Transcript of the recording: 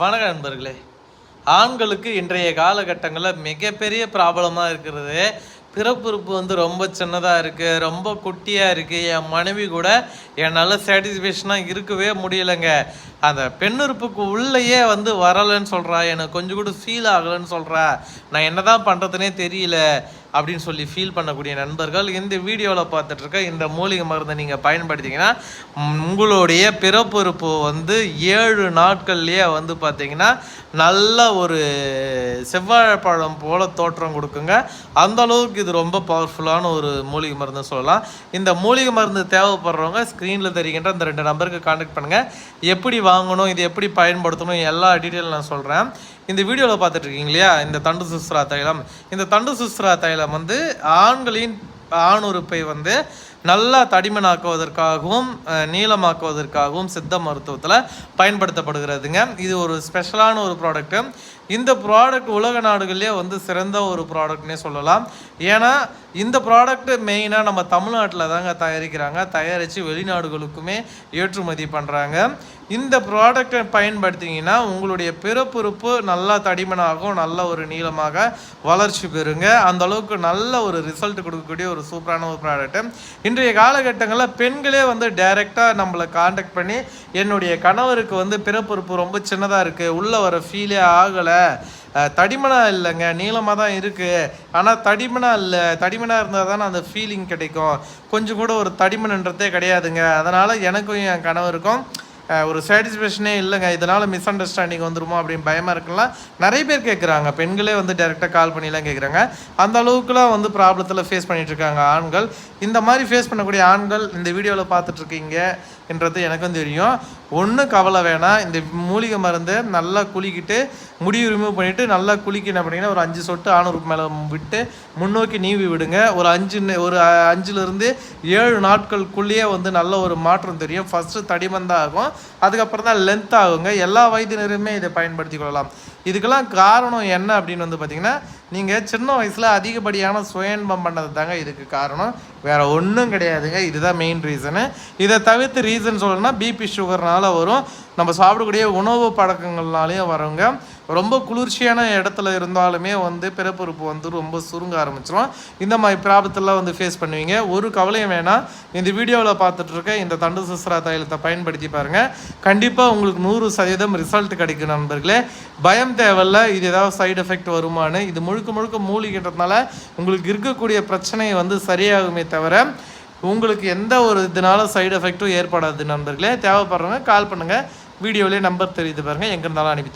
வணக்க நண்பர்களே. ஆண்களுக்கு இன்றைய காலகட்டங்களில் மிகப்பெரிய ப்ராப்ளமாக இருக்கிறது. பிறப்புறுப்பு வந்து ரொம்ப சின்னதாக இருக்குது ரொம்ப குட்டியாக இருக்குது என் மனைவி கூட என்னால் சாட்டிஸ்ஃபேக்ஷனாக இருக்கவே முடியலைங்க. அந்த பெண்ணுறுப்புக்கு உள்ளேயே வந்து வரலைன்னு சொல்கிறா எனக்கு கொஞ்சம் கூட ஃபீல் ஆகலைன்னு சொல்கிறா நான் என்ன தான் பண்ணுறதுனே தெரியல அப்படின்னு சொல்லி ஃபீல் பண்ணக்கூடிய நண்பர்கள் இந்த வீடியோவில் பார்த்துட்ருக்க இந்த மூலிகை மருந்தை நீங்கள் பயன்படுத்திங்கன்னா உங்களுடைய பிறப்புறுப்பு வந்து ஏழு நாட்கள்லேயே வந்து பார்த்தீங்கன்னா நல்ல ஒரு செவ்வாழைப்பழம் போல் தோற்றம் கொடுக்குங்க. அந்த அளவுக்கு இது ரொம்ப பவர்ஃபுல்லான ஒரு மூலிகை மருந்து சொல்லலாம். இந்த மூலிகை மருந்து தேவைப்படுறவங்க ஸ்க்ரீனில் தெரிகின்ற இந்த ரெண்டு நம்பருக்கு கான்டாக்ட் பண்ணுங்கள் எப்படி வாங்கணும் இது எப்படி பயன்படுத்தணும் எல்லா டீட்டெயில் நான் சொல்கிறேன் இந்த வீடியோவில் பார்த்துட்ருக்கீங்க இல்லையா இந்த தண்டு சுஸ்ரா தைலம். இந்த தண்டு சுஸ்ரா தைலம் வந்து ஆண்களின் ஆணுறுப்பை வந்து நல்லா தடிமனாக்குவதற்காகவும் நீளமாக்குவதற்காகவும் சித்த மருத்துவத்தில் பயன்படுத்தப்படுகிறதுங்க. இது ஒரு ஸ்பெஷலான ஒரு ப்ராடக்ட்டு இந்த ப்ராடக்ட் உலக நாடுகள்லேயே வந்து சிறந்த ஒரு ப்ராடக்ட்னே சொல்லலாம். ஏன்னா இந்த ப்ராடக்ட் மெயினாக நம்ம தமிழ்நாட்டில் தாங்க தயாரிக்கிறாங்க. தயாரித்து வெளிநாடுகளுக்குமே ஏற்றுமதி பண்ணுறாங்க இந்த ப்ராடக்டை பயன்படுத்திங்கன்னா உங்களுடைய பிறப்புறுப்பு நல்லா தடிமனாகும் நல்ல ஒரு நீளமாக வளர்ச்சி பெறுங்க. அந்த அளவுக்கு நல்ல ஒரு ரிசல்ட் கொடுக்கக்கூடிய ஒரு சூப்பரான ஒரு ப்ராடக்ட்டு இன்றைய காலகட்டங்களில் பெண்களே வந்து டைரெக்டாக நம்மளை காண்டாக்ட் பண்ணி என்னுடைய கணவருக்கு வந்து பிறப்புறுப்பு ரொம்ப சின்னதாக இருக்குது உள்ளே வர ஃபீலே ஆகலை. தடிமனாக இல்லைங்க. நீளமாக தான் இருக்குது ஆனால் தடிமனாக இல்லை. தடிமனாக இருந்தால் தானே அந்த ஃபீலிங் கிடைக்கும். கொஞ்சம் கூட ஒரு தடிமன்ன்றதே கிடையாதுங்க. அதனால் எனக்கும் என் கணவருக்கும் ஒரு சாட்டிஸ்ஃபேக்ஷனே இல்லைங்க. இதனால் மிஸ் அண்டர்ஸ்டாண்டிங் வந்துருமோ அப்படின்னு பயமாக இருக்கலாம் நிறைய பேர் கேட்குறாங்க பெண்களே வந்து டேரெக்டாக கால் பண்ணிலாம் கேட்குறாங்க அந்த அளவுக்குலாம் வந்து ப்ராப்ளத்தில் ஃபேஸ் பண்ணிகிட்ருக்காங்க ஆண்கள். இந்த மாதிரி ஃபேஸ் பண்ணக்கூடிய ஆண்கள் இந்த வீடியோவில் பார்த்துட்ருக்கீங்க என்றது எனக்கும் தெரியும். ஒன்றும் கவலை வேணாம் இந்த மூலிகை மருந்து நல்லா குளிக்கிட்டு முடி ரிமூவ் பண்ணிவிட்டு நல்லா குளிக்க என்ன பண்ணீங்கன்னா ஒரு அஞ்சு சொட்டு ஆணுறுப்பு மேலே விட்டு முன்னோக்கி நீவி விடுங்க. ஒரு அஞ்சு ஒரு அஞ்சுலேருந்து ஏழு நாட்களுக்குள்ளேயே வந்து நல்ல ஒரு மாற்றம் தெரியும். ஃபஸ்ட்டு தடிமந்தான் ஆகும். அதுக்கப்புறம் தான் லென்த் ஆகுங்க. எல்லா வயதினருமே இதை பயன்படுத்தி கொள்ளலாம். இதுக்கெல்லாம் காரணம் என்ன அப்படின்னு வந்து பார்த்திங்கன்னா நீங்கள் சின்ன வயசில் அதிகப்படியான சுயன்பம் பண்ணது தாங்க இதுக்கு காரணம். வேறு ஒன்றும் கிடையாதுங்க. இதுதான் மெயின் ரீசனு இதை தவிர்த்து ரீசன் சொல்லணும்னா பிபி சுகர்னால வரும். நம்ம சாப்பிடக்கூடிய உணவு பழக்கங்கள்னாலையும் வரவங்க ரொம்ப குளிர்ச்சியான இடத்துல இருந்தாலுமே வந்து பிறப்புறுப்பு வந்து ரொம்ப சுருங்க ஆரம்பிச்சிடும் இந்த மாதிரி பிராபத்தெல்லாம் வந்து ஃபேஸ் பண்ணுவீங்க. ஒரு கவலையும் வேணாம் இந்த வீடியோவில் பார்த்துட்டு இருக்க இந்த தண்டு சுஸ்ரா தைலத்தை பயன்படுத்தி பாருங்கள் கண்டிப்பாக உங்களுக்கு நூறு சதவீதம் ரிசல்ட் கிடைக்கும் நண்பர்களே. பயம் தேவையில்ல இது ஏதாவது சைடு எஃபெக்ட் வருமானு இது முழுக்க முழுக்க மூலிகைன்றதுனால உங்களுக்கு இருக்கக்கூடிய பிரச்சனை வந்து சரியாகுமே தவிர உங்களுக்கு எந்த ஒரு இதனால சைடு எஃபெக்ட்டும் ஏற்படாது நண்பர்களே. தேவைப்படுறவங்க கால் பண்ணுங்கள் வீடியோவிலே நம்பர் தெரியுது பாருங்கள் எங்கே இருந்தாலும் அனுப்பி